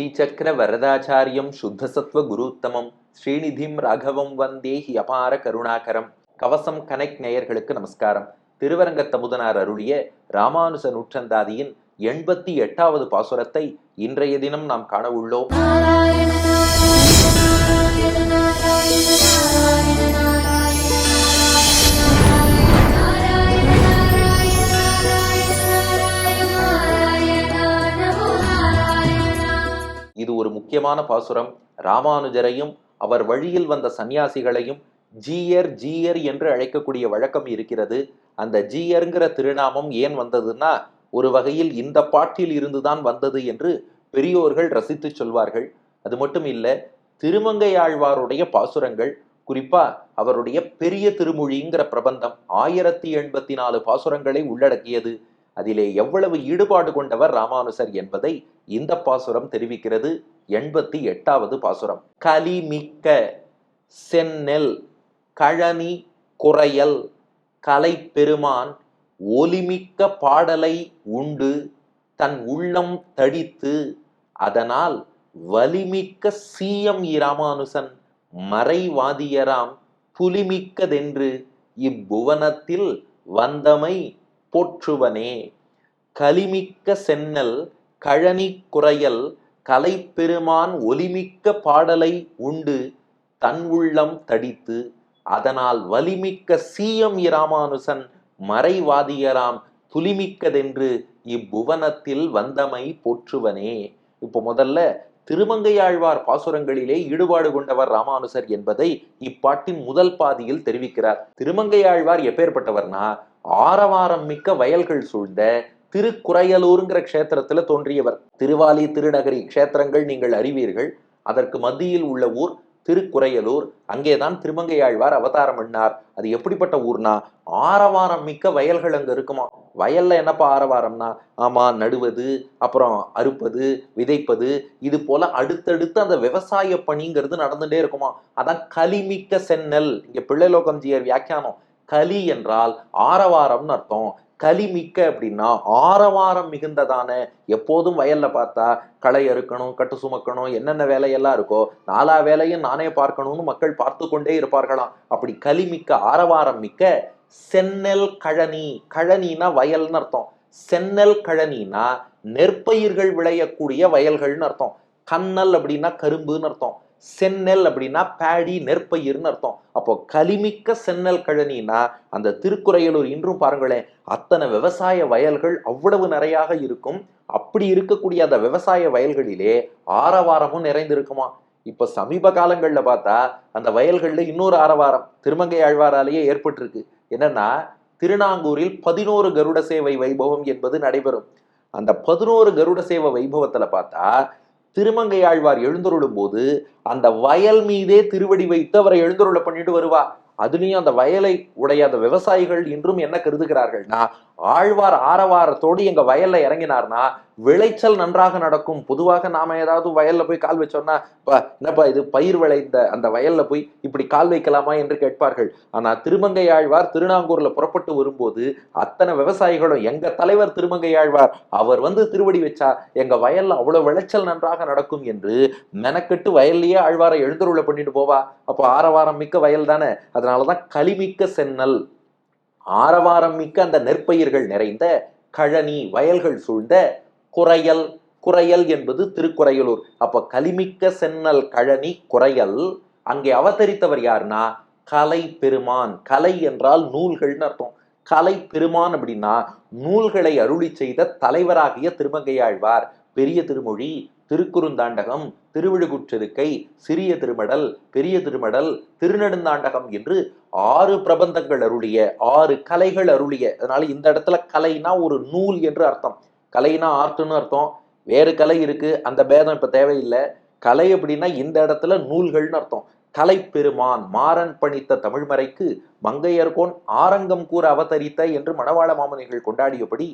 ஸ்ரீசக்கர வரதாச்சாரியம் சுத்தசத்வ குருத்தமம். ஸ்ரீநிதிம் ராகவம் வந்தேஹி அபார கருணாகரம். கவசம் கனெக்ட் நேயர்களுக்கு நமஸ்காரம். திருவரங்கத்தமுதனார் அருளிய ராமானுஜ நூற்றந்தாதியின் எண்பத்தி எட்டாவது பாசுரத்தை இன்றைய தினம் நாம் காண உள்ளோம். ஒரு முக்கியமான பாசுரம். ராமானுஜரையும் அவர் வழியில் வந்த சந்நியாசிகளையும் ஜீயர் ஜீயர் என்று அழைக்கக்கூடிய வழக்கம் இருக்கிறது. அந்த ஜீயர்ங்கிற திருநாமம் ஏன் வந்ததுன்னா ஒரு வகையில் இந்த பாட்டில் இருந்துதான் வந்தது என்று பெரியோர்கள் ரசித்து சொல்வார்கள். அது மட்டும் இல்லை திருமங்கையாழ்வாருடைய பாசுரங்கள் குறிப்பா அவருடைய பெரிய திருமொழிங்கிற பிரபந்தம் ஆயிரத்தி எண்பத்தி நாலு பாசுரங்களை உள்ளடக்கியது. அதிலே எவ்வளவு ஈடுபாடு கொண்டவர் ராமானுசர் என்பதை இந்த பாசுரம் தெரிவிக்கிறது. எண்பத்தி எட்டாவது பாசுரம். கலிமிக்க செந்நெல் கழனி குறையல் கலை பெருமான் ஒலிமிக்க பாடலை உண்டு தன் உள்ளம் தடித்து அதனால் வலிமிக்க சீயம் இராமானுசன் மறைவாதியராம் புலிமிக்கதென்று இப்புவனத்தில் வந்தமை போற்றுவனே. கலிமிக்க சென்னல் கழனி குறையல் கலைப்பெருமான் ஒலிமிக்க பாடலை உண்டு தன் உள்ளம் தடித்து அதனால் வலிமிக்க சீயம் இராமானுசன் மறைவாதியராம் துளிமிக்கதென்று இப்புவனத்தில் வந்தமை போற்றுவனே. இப்போ முதல்ல திருமங்கையாழ்வார் பாசுரங்களிலே ஈடுபாடு கொண்டவர் ராமானுசர் என்பதை இப்பாட்டின் முதல் பாதியில் தெரிவிக்கிறார். திருமங்கையாழ்வார் எப்பேற்பட்டவர்னா ஆரவாரம் மிக்க வயல்கள் சூழ்ந்த திருக்குறையலூருங்கிற க்ஷேத்திரத்தில் தோன்றியவர். திருவாலி திருநகரி க்ஷேத்திரங்கள் நீங்கள் அறிவீர்கள். அதற்கு மத்தியில் உள்ள ஊர் திருக்குறையலூர். அங்கேதான் திருமங்கையாழ்வார் அவதாரம் பண்ணார். அது எப்படிப்பட்ட ஊர்னா ஆரவாரம் மிக்க வயல்கள் அங்கே இருக்குமா? வயல்ல என்னப்பா ஆரவாரம்னா ஆமா நடுவது அப்புறம் அறுப்பது விதைப்பது இது போல அடுத்தடுத்து அந்த விவசாய பணிங்கிறது நடந்துட்டே இருக்குமா? அதான் களிமிக்க சென்னல். இங்க பிள்ளைலோகம்ஜியர் வியாக்கியானம். கலி என்றால் ஆரவாரம்னு அர்த்தம். கலிமிக்க அப்படின்னா ஆரவாரம் மிகுந்ததான எப்போதும் வயல்ல பார்த்தா களை அறுக்கணும் கட்டு சுமக்கணும் என்னென்ன வேலையெல்லாம் இருக்கோ நாலா வேலையும் நானே பார்க்கணும்னு மக்கள் பார்த்து கொண்டே இருப்பார்களாம். அப்படி கலிமிக்க ஆரவாரம் மிக்க சென்னல் கழனி. கழனினா வயல்னு அர்த்தம். சென்னல் கழனினா நெற்பயிர்கள் விளையக்கூடிய வயல்கள்னு அர்த்தம். கண்ணல் அப்படின்னா கரும்புன்னு அர்த்தம். செந்நெல் அப்படின்னா பேடி நெற்பயிர்னு அர்த்தம். அப்போ களிமிக்க செந்நெல் கழனினா அந்த திருக்குறையலூர் இன்றும் பாருங்களேன் அத்தனை விவசாய வயல்கள் அவ்வளவு நிறையாக இருக்கும். அப்படி இருக்கக்கூடிய அந்த விவசாய வயல்களிலே ஆரவாரமும் நிறைந்திருக்குமா? இப்ப சமீப காலங்கள்ல பார்த்தா அந்த வயல்கள்ல இன்னொரு ஆரவாரம் திருமங்கை ஆழ்வாராலேயே ஏற்பட்டிருக்கு. என்னன்னா திருநாங்கூரில் பதினோரு கருட சேவை வைபவம் என்பது நடைபெறும். அந்த பதினோரு கருட சேவை வைபவத்துல பார்த்தா திருமங்கை ஆழ்வார் எழுந்தருளும் போது அந்த வயல் மீதே திருவடி வைத்து அவரை எழுந்தருள பண்ணிட்டு வருவா. அதுலயும் அந்த வயலை உடைய அந்த விவசாயிகள் இன்றும் என்ன கருதுகிறார்கள்னா ஆழ்வார் ஆரவாரத்தோடு எங்க வயல்ல இறங்கினார்னா விளைச்சல் நன்றாக நடக்கும். பொதுவாக நாம ஏதாவது வயல்ல போய் கால் வச்சோம்னா என்னப்பா இது பயிர் விளைந்த அந்த வயல்ல போய் இப்படி கால் வைக்கலாமா? என்று கேட்பார்கள். ஆனா திருமங்கை ஆழ்வார் திருநாங்கூர்ல புறப்பட்டு வரும்போது அத்தனை விவசாயிகளும் எங்க தலைவர் திருமங்கை ஆழ்வார் அவர் வந்து திருவடி வச்சா எங்க வயல்ல அவ்வளவு விளைச்சல் நன்றாக நடக்கும் என்று மெனக்கெட்டு வயல்லையே ஆழ்வாரை எழுந்தருள பண்ணிட்டு போவா. அப்போ ஆரவாரம் மிக்க வயல் தானே அதனாலதான் களிமிக்க சென்னல். ஆரவாரம் மிக்க அந்த நெற்பயிர்கள் நிறைந்த கழனி வயல்கள் சூழ்ந்த குறையல் குறையல் என்பது திருக்குறையலூர். அப்ப கலிமிக்க சென்னல் கழனி குறையல் அங்கே அவதரித்தவர் யாருன்னா? கலை பெருமான் கலை என்றால் நூல்கள்னு அர்த்தம். கலை பெருமான் அப்படின்னா நூல்களை அருளி செய்த தலைவராகிய திருமங்கையாழ்வார். பெரிய திருமொழி திருக்குறுந்தாண்டகம் திருவிழுகுற்றிருக்கை சிறிய திருமடல் பெரிய திருமடல் திருநெடுந்தாண்டகம் என்று ஆறு பிரபந்தங்கள் அருளிய ஆறு கலைகள் அருளிய அதனால இந்த இடத்துல கலைனா ஒரு நூல் என்று அர்த்தம். கலைனா ஆர்ட்டுன்னு அர்த்தம். வேறு கலை இருக்கு அந்த பேதம் இப்ப தேவையில்லை. கலை அப்படின்னா இந்த இடத்துல நூல்கள்னு அர்த்தம். கலை பெருமான் மாறன் பணித்த தமிழ்மறைக்கு மங்கையர்கோன் ஆரங்கம் கூற அவதரித்த என்று மணவாள மாமனிகள் கொண்டாடியபடி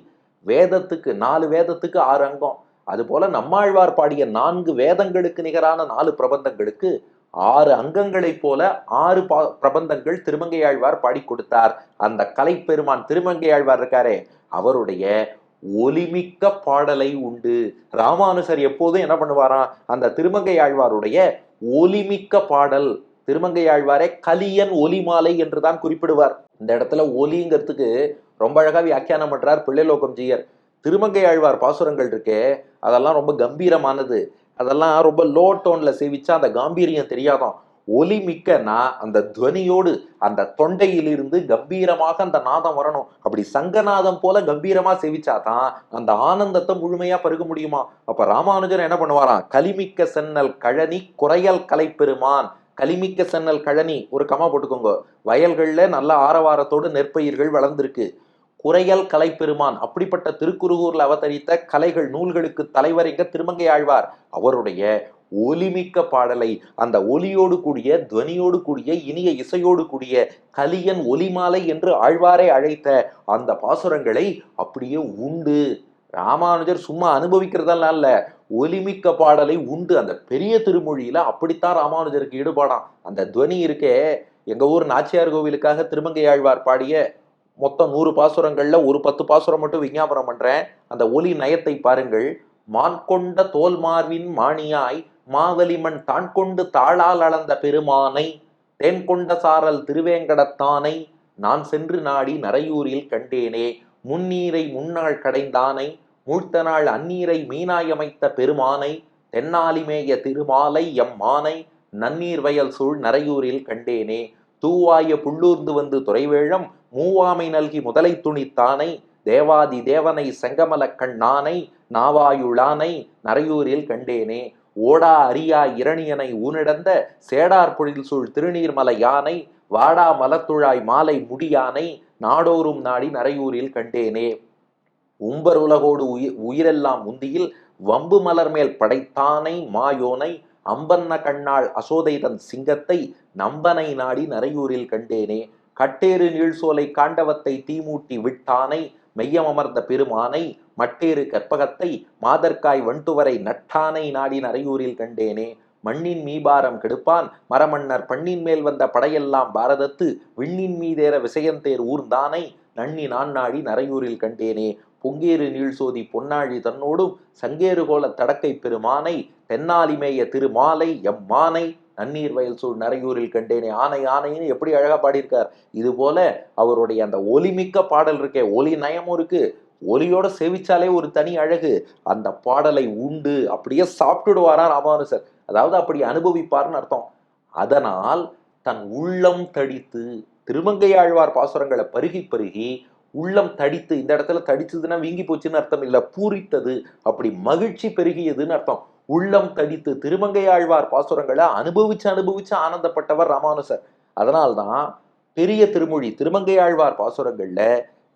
வேதத்துக்கு நாலு வேதத்துக்கு ஆறு அங்கம். அதுபோல நம்மாழ்வார் பாடிய நான்கு வேதங்களுக்கு நிகரான நாலு பிரபந்தங்களுக்கு ஆறு அங்கங்களைப் போல ஆறு பா- பிரபந்தங்கள் திருமங்கையாழ்வார் பாடி கொடுத்தார். அந்த கலைப்பெருமான் திருமங்கையாழ்வார் இருக்காரே அவருடைய ஒலிமிக்க பாடலை உண்டு. ராமானுசர் எப்போதும் என்ன பண்ணுவாராம் அந்த திருமங்கை ஆழ்வாருடைய ஒலிமிக்க பாடல் திருமங்கை ஆழ்வாரே கலியன் ஒலிமாலை என்று தான் குறிப்பிடுவார். இந்த இடத்துல ஒலிங்கிறதுக்கு ரொம்ப அழகா வியாக்கியானம் பண்றார் பிள்ளைலோகம் ஜீயர். திருமங்கை ஆழ்வார் பாசுரங்கள் இருக்கே அதெல்லாம் ரொம்ப கம்பீரமானது. அதெல்லாம் ரொம்ப லோ டோன்ல சேவிச்சா அந்த காம்பீரியம் தெரியாதாம் ஒலி மிக்கனா அந்த துவனியோடு அந்த தொண்டையிலிருந்து கம்பீரமாக அந்த நாதம் வரணும். அப்படி சங்கநாதம் போல கம்பீரமா சேவிச்சாதான் அந்த ஆனந்தத்தை முழுமையா பருக முடியுமா? அப்ப ராமானுஜர் என்ன பண்ணுவாராம்? கலிமிக்க சென்னல் கழனி குறையல் கலைப்பெருமான். கலிமிக்க சென்னல் கழனி ஒரு கமா போட்டுக்கோங்க. வயல்களில் நல்ல ஆரவாரத்தோடு நெற்பயிர்கள் வளர்ந்துருக்கு. குறையல் கலைப்பெருமான். அப்படிப்பட்ட திருக்குறுகூரில் அவதரித்த கலைகள் நூல்களுக்கு தலைவர் எங்க திருமங்கை ஆழ்வார்? அவருடைய ஒலிமிக்க பாடலை அந்த ஒலியோடு கூடிய துவனியோடு கூடிய இனிய இசையோடு கூடிய கலியன் ஒலிமாலை என்று ஆழ்வாரை அழைத்த அந்த பாசுரங்களை அப்படியே உண்டு. ராமானுஜர் சும்மா அனுபவிக்கிறதெல்லாம் இல்ல. ஒலிமிக்க பாடலை உண்டு. அந்த பெரிய திருமொழியில அப்படித்தான் ராமானுஜருக்கு ஈடுபாடாம். அந்த துவனி இருக்கே எங்க ஊர் நாச்சியார் கோவிலுக்காக திருமங்கை ஆழ்வார் பாடிய மொத்தம் நூறு பாசுரங்களில் ஒரு பத்து பாசுரம் மட்டும் விஞ்ஞாபனம் பண்ணுறேன் அந்த ஒலி நயத்தை பாருங்கள். மான் கொண்ட தோல்மார்வின் மாணியாய் தான் கொண்டு தாளால் அளந்த பெருமானை தேன் கொண்ட சாரல் திருவேங்கடத்தானை நான் சென்று நாடி நரையூரில் கண்டேனே முன்னீரை முன்னாள் கடைந்தானை மூழ்த்த நாள் அந்நீரை மீனாயமைத்த பெருமானை தென்னாலிமேய திருமாலை எம் மானை நன்னீர் வயல் சூழ் நரையூரில் கண்டேனே தூவாய புள்ளூர்ந்து வந்து துறைவேழம் மூவாமை நல்கி முதலை துணித்தானை தேவாதி தேவனை செங்கமல கண்ணானை நாவாயுளானை நரையூரில் கண்டேனே. ஓடா அரியா இரணியனை ஊனிடந்த சேடார் பொழில் சூழ் திருநீர்மலை யானை வாடா மலத்துழாய் மாலை முடியானை நாடோறும் நாடி நரையூரில் கண்டேனே. உம்பர் உலகோடு உயிர் உயிரெல்லாம் முந்தியில் வம்பு மலர் மேல் படைத்தானை மாயோனை அம்பன்ன கண்ணாள் அசோதைதன் சிங்கத்தை நம்பனை நாடி நரையூரில் கண்டேனே. கட்டேறு நீழ்சோலை காண்டவத்தை தீமூட்டி விட்டானை மெய்யமர்ந்த பெருமானை மட்டேறு கற்பகத்தை மாதர்க்காய் வண்டுவரை நட்டானை நாடி நரையூரில் கண்டேனே. மண்ணின் மீபாரம் கெடுப்பான் மரமன்னர் பண்ணின் மேல் வந்த படையெல்லாம் பாரதத்து விண்ணின் மீதேற விசயந்தேர் ஊர்ந்தானை நன்னி நான் நாடி நரையூரில் கண்டேனே. பொங்கேறு நீழ்சோதி பொன்னாழி தன்னோடும் சங்கேறு கோல தடக்கை பெருமானை தென்னாலிமேய திருமாலை எம்மானை நன்னீர் வயல் சூழ் நரையூரில் கண்டேனே. ஆனை ஆனைன்னு எப்படி அழகா பாடியிருக்கார். இது போல அவருடைய அந்த ஒலிமிக்க பாடல் இருக்கே. ஒலி நயமும் இருக்கு. ஒலியோட செவிச்சாலே ஒரு தனி அழகு. அந்த பாடலை உண்டு அப்படியே சாப்பிட்டுடுவாரா ராமானுசர். அதாவது அப்படி அனுபவிப்பார்னு அர்த்தம். அதனால் தன் உள்ளம் தடித்து திருமங்கையாழ்வார் பாசுரங்களை பருகி பருகி உள்ளம் தடித்து இந்த இடத்துல தடிச்சதுன்னா வீங்கி போச்சுன்னு அர்த்தம் இல்லை. பூரித்தது அப்படி மகிழ்ச்சி பெருகியதுன்னு அர்த்தம். உள்ளம் தடித்து திருமங்கையாழ்வார் பாசுரங்களை அனுபவிச்சு அனுபவிச்சு ஆனந்தப்பட்டவர் ராமானுசர் அதனால்தான் பெரிய திருமொழி திருமங்கையாழ்வார் பாசுரங்கள்ல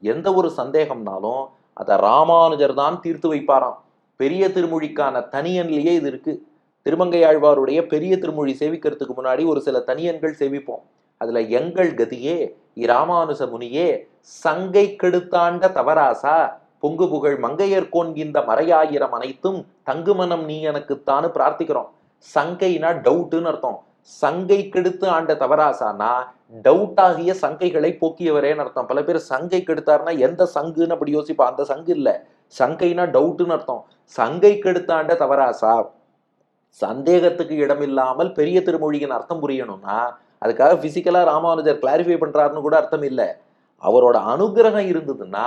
எந்த ஒரு சந்தேகம்னாலும் அதை ராமானுஜர் தான் தீர்த்து வைப்பாராம். பெரிய திருமொழிக்கான தனியன்லேயே இது இருக்கு. திருமங்கையாழ்வாருடைய பெரிய திருமொழி சேவிக்கிறதுக்கு முன்னாடி ஒரு சில தனியன்கள் சேவிப்போம். அதுல எங்கள் கதியே இராமானுச முனியே சங்கை கெடுத்தாண்ட தவராசா? பொங்கு புகழ் மங்கையர் கோன்கின்ற மறையாயிரம் அனைத்தும் தங்குமனம் நீ எனக்குத்தான்னு பிரார்த்திக்கிறோம். சங்கைனா டவுட்டுன்னு அர்த்தம். சங்கை கெடுத்து ஆண்ட தவராசானா டவுட் ஆகிய சங்கைகளை போக்கியவரேன்னு அர்த்தம். பல பேர் சங்கை கெடுத்தாருன்னா எந்த சங்குன்னு அப்படி யோசிப்பா? அந்த சங்கு இல்ல. சங்கைனா டவுட்டுன்னு அர்த்தம். சங்கை கெடுத்தாண்ட தவராசா? சந்தேகத்துக்கு இடமில்லாமல் பெரிய திருமொழியின் அர்த்தம் புரியணும்னா அதுக்காக பிசிக்கலா ராமானுஜர் கிளாரிஃபை பண்றாருன்னு கூட அர்த்தம் இல்லை. அவரோட அனுகிரகம் இருந்ததுன்னா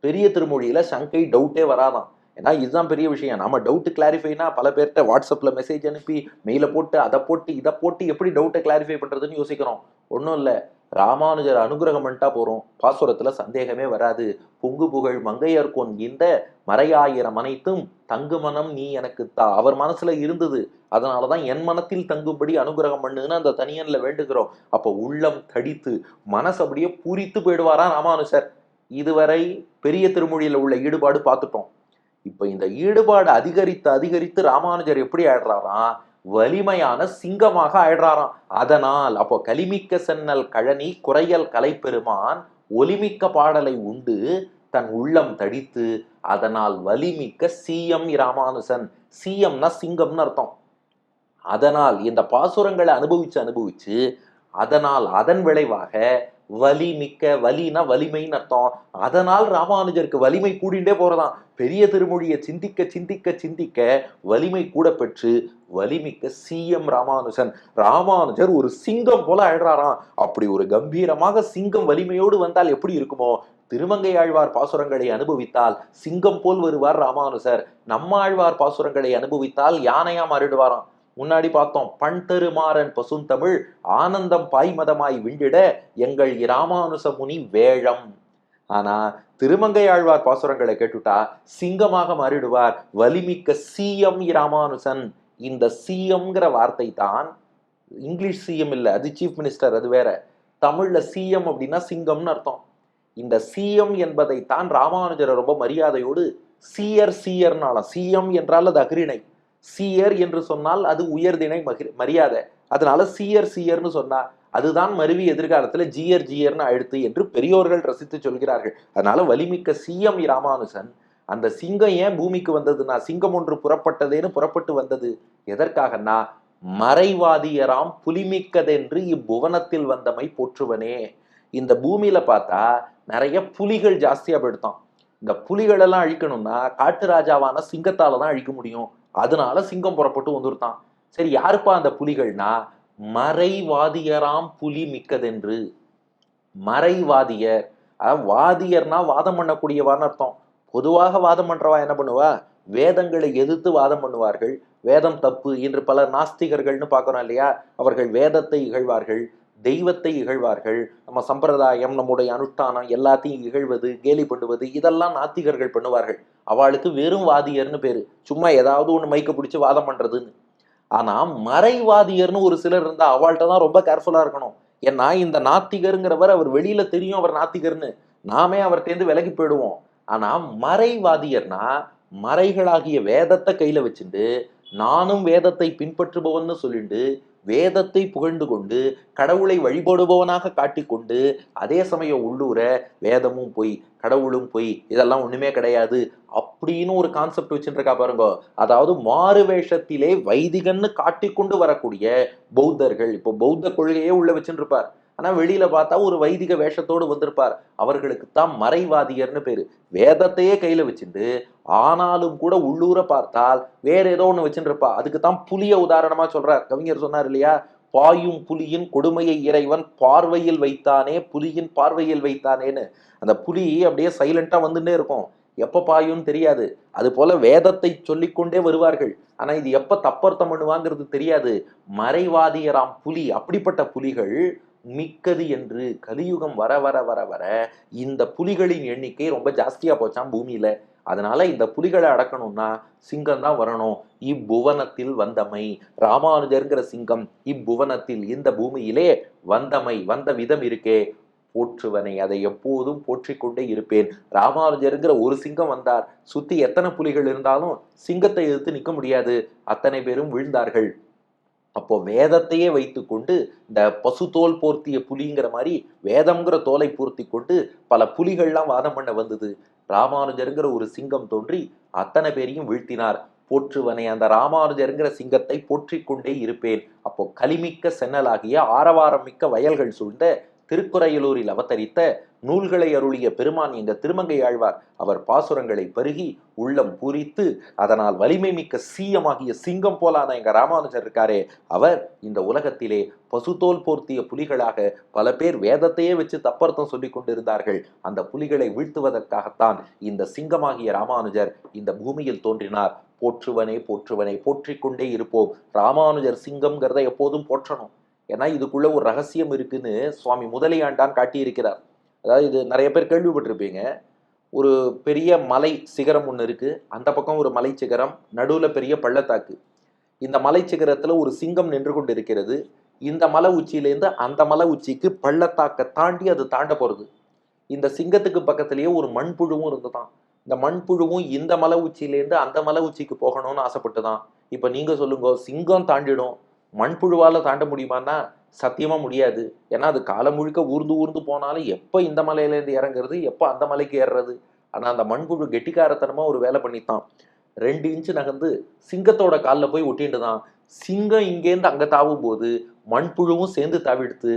பெரிய திருமொழியில் சங்கை டவுட்டே வராதான் ஏன்னா இதுதான் பெரிய விஷயம். நம்ம டவுட்டு கிளாரிஃபைனா பல பேர்கிட்ட வாட்ஸ்அப்பில் மெசேஜ் அனுப்பி மெயில போட்டு அதை போட்டு இதை போட்டு எப்படி டவுட்டை கிளாரிஃபை பண்ணுறதுன்னு யோசிக்கிறோம். ஒன்றும் இல்லை. ராமானுஜர் அனுகிரகம் பண்ணிட்டா போகிறோம் பாசுரத்தில் சந்தேகமே வராது. பொங்கு புகழ் மங்கையர்கோன் இந்த மறையாயிரம் அனைத்தும் தங்கு மனம் நீ எனக்கு தா. அவர் மனசுல இருந்தது. அதனாலதான் என் மனத்தில் தங்கும்படி அனுகிரகம் பண்ணுன்னு அந்த தனியனில் வேண்டுகிறோம். அப்போ உள்ளம் தடித்து மனசு அப்படியே பூரித்து போயிடுவாரா ராமானுஜர். இதுவரை பெரிய திருமொழியில் உள்ள ஈடுபாடு பார்த்துட்டோம். இப்ப இந்த ஈடுபாடு அதிகரித்து அதிகரித்து ராமானுஜர் எப்படி ஆயிடுறாராம் வலிமையான சிங்கமாக ஆயிடுறாராம். அதனால் அப்போ கலிமிக்க சென்னல் கழனி குறையல் கலைப்பெருமான் ஒலிமிக்க பாடலை உண்டு. தன் உள்ளம் தடித்து அதனால் வலிமிக்க சிஎம் ராமானுசன். சிஎம்னா சிங்கம்னு அர்த்தம். அதனால் இந்த பாசுரங்களை அனுபவிச்சு அனுபவிச்சு அதனால் அதன் விளைவாக வலி மிக்க வலினா வலிமைன்னு அர்த்தம். அதனால் ராமானுஜருக்கு வலிமை கூடிண்டே போறதாம். பெரிய திருமொழியை சிந்திக்க சிந்திக்க சிந்திக்க வலிமை கூட பெற்று வலிமிக்க சிஎம் ராமானுஜன். ராமானுஜர் ஒரு சிங்கம் போல அழறாராம் அப்படி ஒரு கம்பீரமாக சிங்கம் வலிமையோடு வந்தால் எப்படி இருக்குமோ? திருமங்கை ஆழ்வார் பாசுரங்களை அனுபவித்தால் சிங்கம் போல் வருவார் ராமானுஜர். நம்ம ஆழ்வார் பாசுரங்களை அனுபவித்தால் யானையா மாறிடுவாராம். முன்னாடி பார்த்தோம் பண்டருமாறன் பசுந்தமிழ் ஆனந்தம் பாய்மதமாய் விண்டிட எங்கள் இராமானுச முனி வேழம். ஆனா திருமங்கை ஆழ்வார் பாசுரங்களை கேட்டுட்டா சிங்கமாக மாறிடுவார் வலிமிக்க சிஎம் இராமானுசன் இந்த சிஎம்ங்கிற வார்த்தை தான் இங்கிலீஷ் சிஎம் இல்லை அது சீஃப் மினிஸ்டர் அது வேற. தமிழ்ல சிஎம் அப்படின்னா சிங்கம்னு அர்த்தம். இந்த சிஎம் என்பதை தான் ராமானுஜரை ரொம்ப மரியாதையோடு சியர் சியர்னாலாம் சிஎம் என்றால் அது அகிரிணை சீயர் என்று சொன்னால் அது உயர்தினை மகி- மரியாதை. அதனால சீயர் சீயர்னு சொன்னா அதுதான் மருவி எதிர்காலத்துல ஜியர் ஜியர்னு அழுத்து என்று பெரியோர்கள் ரசித்து சொல்கிறார்கள். அதனால வலிமிக்க சிஎம் ராமானுசன் அந்த சிங்கம் ஏன் பூமிக்கு வந்ததுன்னா சிங்கம் ஒன்று புறப்பட்டதேன்னு புறப்பட்டு வந்தது. எதற்காகன்னா மறைவாதியராம் புலிமிக்கதென்று இப்புவனத்தில் வந்தமை போற்றுவனே. இந்த பூமியில பார்த்தா நிறைய புலிகள் ஜாஸ்தியா போயிடுத்தான். இந்த புலிகளெல்லாம் அழிக்கணும்னா காட்டு ராஜாவான சிங்கத்தால தான் அழிக்க முடியும். அதனால சிங்கம் புறப்பட்டு வந்துருத்தான். சரி யாருப்பா அந்த புலிகள்னா? மறைவாதியராம் புலி மிக்கதென்று. மறைவாதியர். அதாவது வாதியர்னா வாதம் பண்ணக்கூடியவான்னு அர்த்தம். பொதுவாக வாதம் பண்றவா என்ன பண்ணுவா? வேதங்களை எதிர்த்து வாதம் பண்ணுவார்கள். வேதம் தப்பு என்று பல நாஸ்திகர்கள்னு பார்க்குறோம் இல்லையா? அவர்கள் வேதத்தை இகழ்வார்கள். தெய்வத்தை இகழ்வார்கள். நம்ம சம்பிரதாயம் நம்முடைய அனுஷ்டானம் எல்லாத்தையும் இகழ்வது கேலி பண்ணுவது இதெல்லாம் நாத்திகர்கள் பண்ணுவார்கள். அவளுக்கு வெறும் வாதியர்னு பேர். சும்மா ஏதாவது ஒன்று மைக்க பிடிச்சி வாதம் பண்ணுறதுன்னு ஆனால் மறைவாதியர்னு ஒரு சிலர் இருந்தால் அவள்கிட்ட தான் ரொம்ப கேர்ஃபுல்லாக இருக்கணும். ஏன்னா இந்த நாத்திகருங்கிறவர் அவர் வெளியில் தெரியும் அவர் நாத்திகர்னு. நாமே அவர்கிட்டேருந்து விலகி போயிடுவோம். ஆனால் மறைவாதியர்னா மறைகளாகிய வேதத்தை கையில் வச்சுட்டு நானும் வேதத்தை பின்பற்றுபவன்னு சொல்லிட்டு வேதத்தை புகழ்ந்து கொண்டு கடவுளை வழிபடுபவனாக காட்டிக்கொண்டு அதே சமயம் உள்ளூர வேதமும் பொய் கடவுளும் பொய் இதெல்லாம் ஒண்ணுமே கிடையாது அப்படின்னு ஒரு கான்செப்ட் வச்சுருக்கா பாருங்க. அதாவது மாறு வேஷத்திலே வைதிகன்னு காட்டிக்கொண்டு வரக்கூடிய பௌத்தர்கள் இப்போ பௌத்த கொள்கையே உள்ள வச்சுருப்பார். ஆனால் வெளியில் பார்த்தா ஒரு வைதிக வேஷத்தோடு வந்திருப்பார். அவர்களுக்கு தான் மறைவாதியர்னு பேர். வேதத்தையே கையில் வச்சுட்டு ஆனாலும் கூட உள்ளூர பார்த்தால் வேற ஏதோ ஒன்று வச்சுட்டு இருப்பா அதுக்கு தான் புலிய உதாரணமாக சொல்கிறார் கவிஞர் சொன்னார் இல்லையா? பாயும் புலியின் கொடுமையை இறைவன் பார்வையில் வைத்தானே புலியின் பார்வையில் வைத்தானேன்னு. அந்த புலி அப்படியே சைலண்டாக வந்துட்டே இருக்கும். எப்போ பாயும்னு தெரியாது. அது போல வேதத்தை சொல்லிக்கொண்டே வருவார்கள். ஆனால் இது எப்போ தப்பர்த்தம் பண்ணுவாங்கிறது தெரியாது. மறைவாதியராம் புலி. அப்படிப்பட்ட புலிகள் மிக்கது என்று கலியுகம் வர வர வர வர இந்த புலிகளின் எண்ணிக்கை ரொம்ப ஜாஸ்தியா போச்சான் பூமியில. அதனால இந்த புலிகளை அடக்கணும்னா சிங்கம் தான் வரணும். இப்புவனத்தில் வந்தமை ராமானுஜருங்கிற சிங்கம் இப்புவனத்தில் இந்த பூமியிலே வந்தமை வந்த விதம் இருக்கே. போற்றுவனை அதை எப்போதும் போற்றிக்கொண்டே இருப்பேன். ராமானுஜருங்கிற ஒரு சிங்கம் வந்தார். சுத்தி எத்தனை புலிகள் இருந்தாலும் சிங்கத்தை எதிர்த்து நிற்க முடியாது. அத்தனை பேரும் விழுந்தார்கள். அப்போ வேதத்தையே வைத்துக்கொண்டு இந்த பசு தோல் போர்த்திய புலிங்கிற மாதிரி வேதம்ங்கிற தோலை பூர்த்தி கொண்டு பல புலிகள்லாம் வாதம் பண்ண வந்தது. ராமானுஜருங்கிற ஒரு சிங்கம் தோன்றி அத்தனை பேரையும் வீழ்த்தினார். போற்றுவனை அந்த ராமானுஜருங்கிற சிங்கத்தை போற்றிக்கொண்டே இருப்பேன். அப்போ களிமிக்க சென்னலாகிய ஆரவாரம் மிக்க வயல்கள் சூழ்ந்த திருக்குறையலூரில் அவதரித்த நூல்களை அருளிய பெருமான் எங்க திருமங்கை ஆழ்வார் அவர் பாசுரங்களை பருகி உள்ளம் பூரித்து அதனால் வலிமை மிக்க சீயமாகிய சிங்கம் போலான எங்க ராமானுஜர் இருக்காரே அவர் இந்த உலகத்திலே பசுத்தோல் போர்த்திய புலிகளாக பல பேர் வேதத்தையே வச்சு தப்பர்த்தம் சொல்லிக் கொண்டிருந்தார்கள். அந்த புலிகளை வீழ்த்துவதற்காகத்தான் இந்த சிங்கமாகிய ராமானுஜர் இந்த பூமியில் தோன்றினார். போற்றுவனே போற்றுவனே போற்றிக் கொண்டே இருப்போம். ராமானுஜர் சிங்கம்ங்கிறத எப்போதும் போற்றணும். ஏன்னா இதுக்குள்ள ஒரு ரகசியம் இருக்குன்னு சுவாமி முதலியாண்டான் காட்டியிருக்கிறார். அதாவது இது நிறைய பேர் கேள்விப்பட்டிருப்பீங்க. ஒரு பெரிய மலை சிகரம் ஒன்று இருக்குது அந்த பக்கம் ஒரு மலை சிகரம் நடுவில் பெரிய பள்ளத்தாக்கு. இந்த மலை சிகரத்தில் ஒரு சிங்கம் நின்று கொண்டு இருக்கிறது இந்த மலை உச்சியிலேருந்து அந்த மலை உச்சிக்கு பள்ளத்தாக்கை தாண்டி அது தாண்ட போகிறது இந்த சிங்கத்துக்கு பக்கத்திலேயே ஒரு மண்புழுவும் இருந்து தான் இந்த மண்புழுவும் இந்த மலை உச்சியிலேருந்து அந்த மலை உச்சிக்கு போகணும்னு ஆசைப்பட்டுதான். இப்போ நீங்கள் சொல்லுங்க சிங்கம் தாண்டிடும். மண்புழுவால் தாண்ட முடியுமான்னா சத்தியமாக முடியாது. ஏன்னா அது காலம் முழுக்க ஊர்ந்து ஊர்ந்து போனாலும் எப்போ இந்த மலையிலேருந்து இறங்குறது எப்போ அந்த மலைக்கு ஏறுறது ஆனால் அந்த மண்புழு கெட்டிக்காரத்தனமாக ஒரு வேலை பண்ணித்தான். ரெண்டு இன்ச்சு நகர்ந்து சிங்கத்தோட காலில் போய் ஒட்டிட்டு தான் சிங்கம் இங்கேருந்து அங்கே தாவும் போது மண்புழுவும் சேர்ந்து தாவிடுத்து.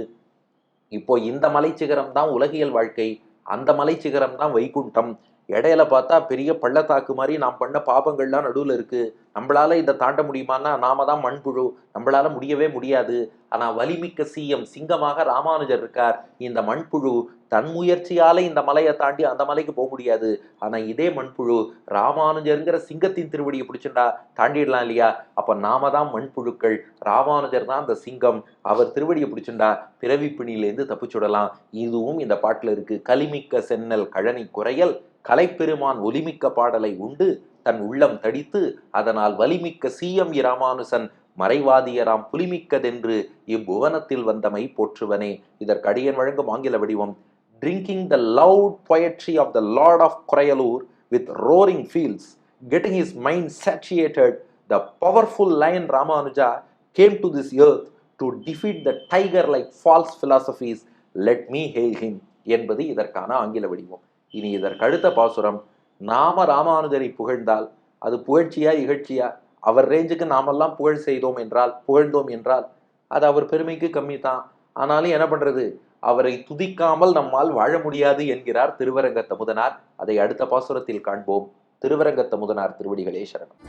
இப்போ இந்த மலைச்சிகரம் தான் உலகியல் வாழ்க்கை. அந்த மலைச்சிகரம் தான் வைகுண்டம். இடையில பார்த்தா பெரிய பள்ளத்தாக்கு மாதிரி நாம் பண்ண பாபங்கள்லாம் நடுவில் இருக்குது நம்மளால் இதை தாண்ட முடியுமான்னா நாம தான் மண்புழு. நம்மளால் முடியவே முடியாது. ஆனால் வலிமிக்க சிஎம் சிங்கமாக ராமானுஜர் இருக்கார். இந்த மண்புழு தன் முயற்சியால் இந்த மலையை தாண்டி அந்த மலைக்கு போக முடியாது. ஆனால் இதே மண்புழு ராமானுஜருங்கிற சிங்கத்தின் திருவடியை பிடிச்சுண்டா தாண்டிடலாம் இல்லையா? அப்போ நாம தான் மண்புழுக்கள். ராமானுஜர் தான் அந்த சிங்கம். அவர் திருவடியை பிடிச்சுண்டா பிறவி பிணியிலேருந்து தப்பிச்சுடலாம். இதுவும் இந்த பாட்டில் இருக்குது கலிமிக்க சென்னல் கழனி குறையல் கலைப்பெருமான் ஒலிமிக்க பாடலை உண்டு தன் உள்ளம் தடித்து அதனால் வலிமிக்க சிஎம் இராமானுசன் மறைவாதியராம் புலிமிக்கதென்று இவ்புவனத்தில் வந்தமை போற்றுவனே இதற்கடியன் வழங்கும் ஆங்கில வடிவம் drinking the loud poetry of the lord of Kuraiyalur with roaring feels getting is mind saturated the powerful lion Ramanuja came to this earth to defeat the tiger like false philosophies let me hail him என்பது இதற்கான ஆங்கில வடிவம் இனி இதற்கு அடுத்த பாசுரம் நாம ராமானுஜரை புகழ்ந்தால் அது புகழ்ச்சியா இகழ்ச்சியா? அவர் ரேஞ்சுக்கு நாமெல்லாம் புகழ் செய்தோம் என்றால் புகழ்ந்தோம் என்றால் அது அவர் பெருமைக்கு கம்மி தான் ஆனாலும் என்ன பண்றது? அவரை துதிக்காமல் நம்மால் வாழ முடியாது என்கிறார் திருவரங்க தமுதனார். அதை அடுத்த பாசுரத்தில் காண்போம். திருவரங்கத்த முதனார் திருவடிகளே சரணம்.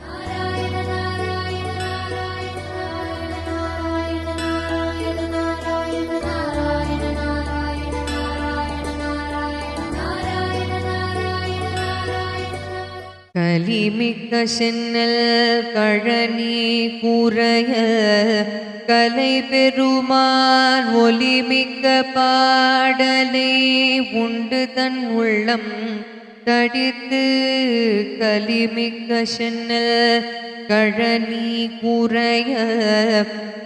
கலிமிக்க சென்னல் கழனி கூறைய கலை பெருமான் ஒலிமிக்க பாடலை உண்டு தன் உள்ளம் தடித்து கலிமிக்க சென்னல் கழனி கூறைய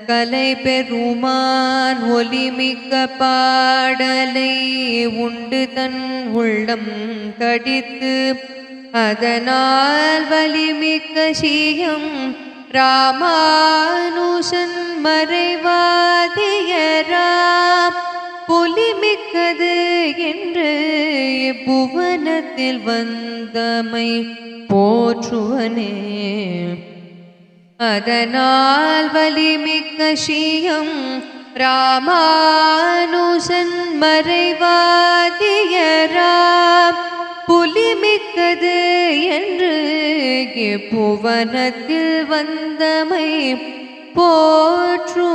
கலை பெருமான் ஒலிமிக்க பாடலை உண்டு தன் உள்ளம் தடித்து அதனால் வலிமிக்க சீயம் ராமானுஷன் மறைவாதியராம். புலிமிக்கது என்று புவனத்தில் வந்தமை போற்றுவனே. அதனால் வலிமிக்க சீயம் ராமானுசன் மறைவாதியராம். புலிமிக்கது என்று புவனத்தில் வந்தமை போற்றுவனே.